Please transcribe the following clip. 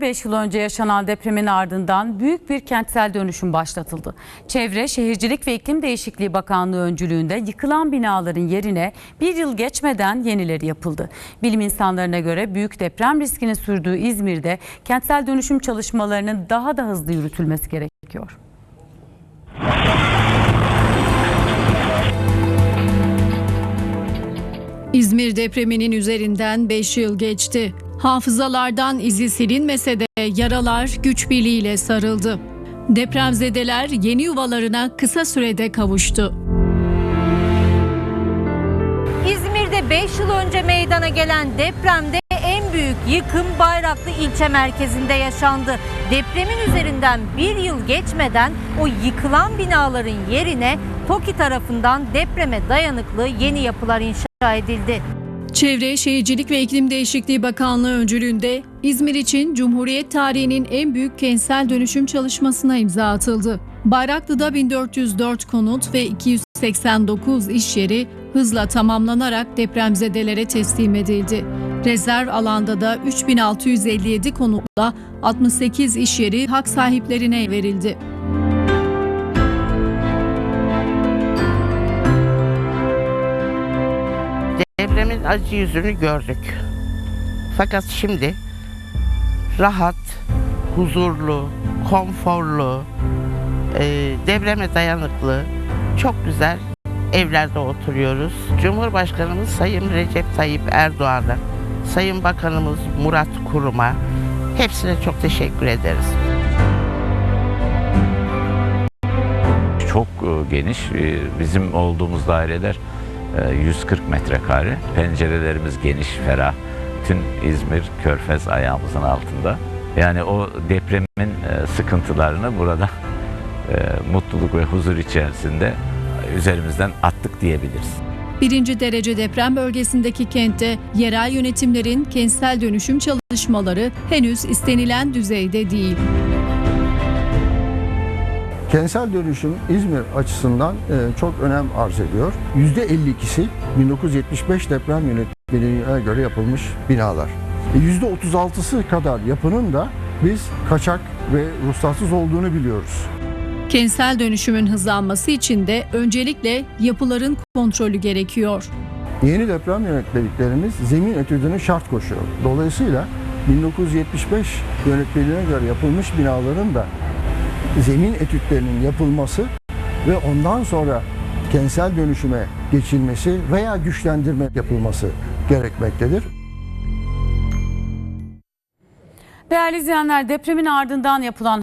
5 yıl önce yaşanan depremin ardından büyük bir kentsel dönüşüm başlatıldı. Çevre, Şehircilik ve İklim Değişikliği Bakanlığı öncülüğünde yıkılan binaların yerine bir yıl geçmeden yenileri yapıldı. Bilim insanlarına göre büyük deprem riskini sürdüğü İzmir'de kentsel dönüşüm çalışmalarının daha da hızlı yürütülmesi gerekiyor. İzmir depreminin üzerinden 5 yıl geçti. Hafızalardan izi silinmese de yaralar güç birliğiyle sarıldı. Depremzedeler yeni yuvalarına kısa sürede kavuştu. İzmir'de 5 yıl önce meydana gelen depremde en büyük yıkım Bayraklı ilçe merkezinde yaşandı. Depremin üzerinden bir yıl geçmeden o yıkılan binaların yerine TOKİ tarafından depreme dayanıklı yeni yapılar inşa edildi. Çevre, Şehircilik ve İklim Değişikliği Bakanlığı öncülüğünde İzmir için Cumhuriyet tarihinin en büyük kentsel dönüşüm çalışmasına imza atıldı. Bayraklı'da 1404 konut ve 289 iş yeri hızla tamamlanarak depremzedelere teslim edildi. Rezerv alanda da 3657 konutla 68 iş yeri hak sahiplerine verildi. Depremin acı yüzünü gördük. Fakat şimdi rahat, huzurlu, konforlu, e, depreme dayanıklı, çok güzel evlerde oturuyoruz. Cumhurbaşkanımız Sayın Recep Tayyip Erdoğan'a, Sayın Bakanımız Murat Kurum'a hepsine çok teşekkür ederiz. çok e, geniş. E, Bizim olduğumuz daireler 140 metrekare. Pencerelerimiz geniş, ferah. Bütün İzmir, Körfez ayağımızın altında. Yani o depremin e, sıkıntılarını burada e, mutluluk ve huzur içerisinde üzerimizden attık diyebiliriz. Birinci derece deprem bölgesindeki kentte yerel yönetimlerin kentsel dönüşüm çalışmaları henüz istenilen düzeyde değil. Kentsel dönüşüm İzmir açısından e, çok önem arz ediyor. %52'si 1975 deprem yönetmeliğine göre yapılmış binalar. E, %36'sı kadar yapının da biz kaçak ve ruhsatsız olduğunu biliyoruz. Kentsel dönüşümün hızlanması için de öncelikle yapıların kontrolü gerekiyor. Yeni deprem yönetmeliklerimiz zemin etüdünü şart koşuyor. Dolayısıyla 1975 yönetmeliğine göre yapılmış binaların da zemin etütlerinin yapılması ve ondan sonra kentsel dönüşüme geçilmesi veya güçlendirme yapılması gerekmektedir. Değerli izleyenler depremin ardından yapılan